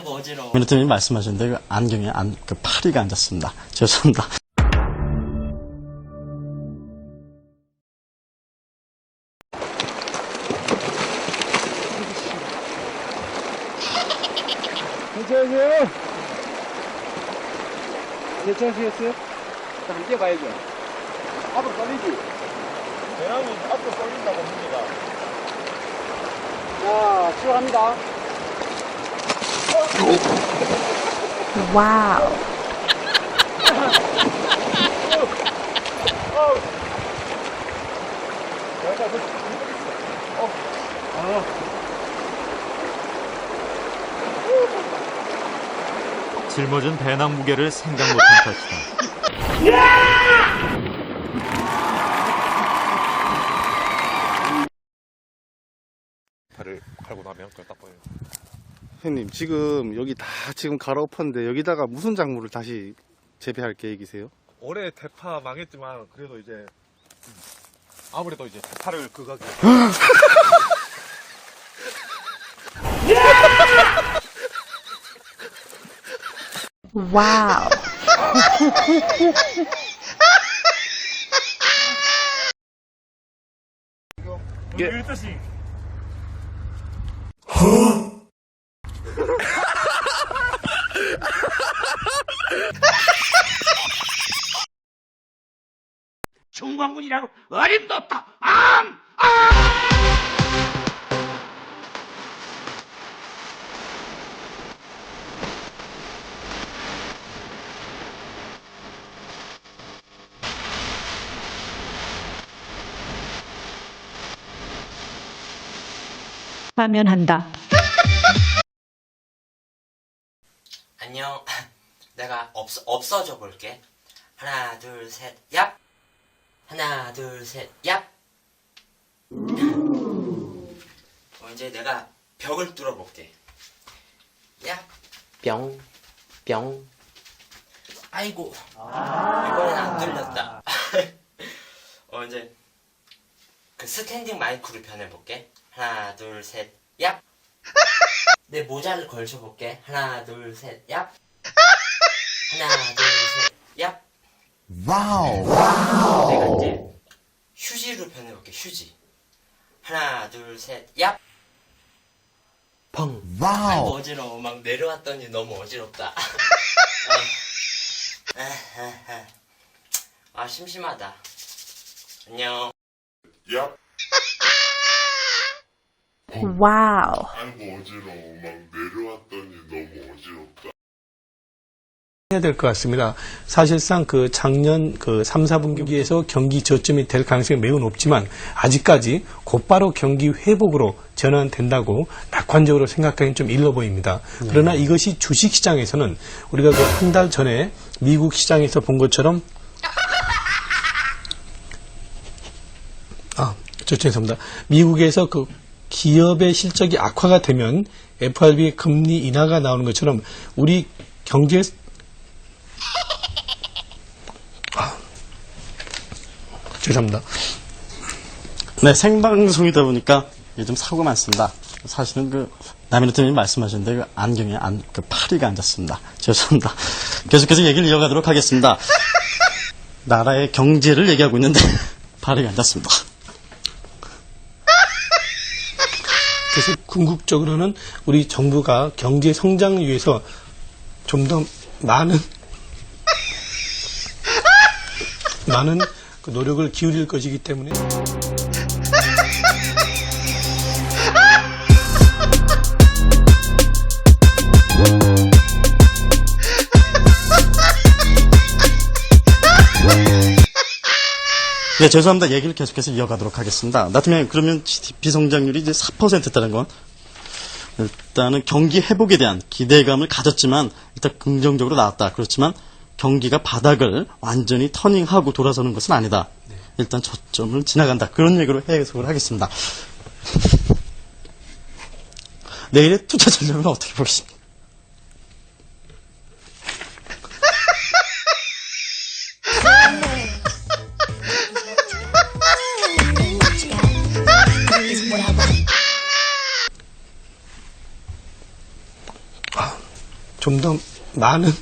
어지러워. 민호팀이 말씀하셨는데 그 안경에 안, 그 파리가 앉았습니다. 죄송합니다. 괜찮으세요? 괜찮으시겠어요? 자, 함께 봐야죠. 앞으로 떨리지? 배낭이 앞으로 쏠린다고 합니다. 자, 출발합니다. 와우. 짊어진 배낭 무게를 생각 못한 탓이다. 팔을 팔고 나면 그걸 딱. 형님 지금 여기 다 지금 갈아엎었는데 여기다가 무슨 작물을 다시 재배할 계획이세요? 올해 대파 망했지만 그래도 이제 음, 아무래도 이제 대파를 그가기 와우. 중광군이라고 어림도 없다. 암! 하면 한다. 안녕. 내가 없, 없어져 볼게. 하나, 둘, 셋, 얍! 하나, 둘, 셋, 얍! 어, 이제 내가 벽을 뚫어볼게. 얍! 뿅, 뿅. 아이고, 이번엔 안 뚫렸다. 어, 이제 그 스탠딩 마이크로 변해볼게. 하나, 둘, 셋, 얍! 내 모자를 걸쳐볼게. 하나, 둘, 셋, 얍! 하나, 둘, 셋, 얍! 와우! 내가 이제 휴지로 변해볼게, 휴지. 하나, 둘, 셋, 얍! 펑. 와우! 아이고, 어지러워. 막 내려왔더니 너무 어지럽다. 아, 아, 아, 아. 아, 심심하다. 안녕. 와우. 아이고 어지러워 막 내려왔더니 너무 어지럽다 해야 될 것 같습니다. 사실상 그 작년 그 3, 4분기에서 경기 저점이 될 가능성이 매우 높지만 아직까지 곧바로 경기 회복으로 전환된다고 낙관적으로 생각하기는 좀 일러 보입니다. 그러나 이것이 주식 시장에서는 우리가 그 한 달 전에 미국 시장에서 본 것처럼 아, 저 죄송합니다. 미국에서 그 기업의 실적이 악화가 되면 FRB의 금리 인하가 나오는 것처럼 우리 경제 죄송합니다. 네, 생방송이다 보니까 요즘 사고가 많습니다. 사실은 그, 남인호팀이 말씀하셨는데 그 안경에 안, 그 파리가 앉았습니다. 죄송합니다. 계속해서 얘기를 이어가도록 하겠습니다. 나라의 경제를 얘기하고 있는데 파리가 앉았습니다. 그래서 궁극적으로는 우리 정부가 경제 성장을 위해서 좀 더 많은 많은 그 노력을 기울일 것이기 때문에 네, 죄송합니다. 얘기를 계속해서 이어가도록 하겠습니다. 나트면 그러면 GDP 성장률이 이제 4%다는 건 일단은 경기 회복에 대한 기대감을 가졌지만 일단 긍정적으로 나왔다. 그렇지만 경기가 바닥을 완전히 터닝하고 돌아서는 것은 아니다. 일단 저점을 지나간다. 그런 얘기로 해석을 하겠습니다. 내일의 투자 전략은 어떻게 보십니까? 좀더 많은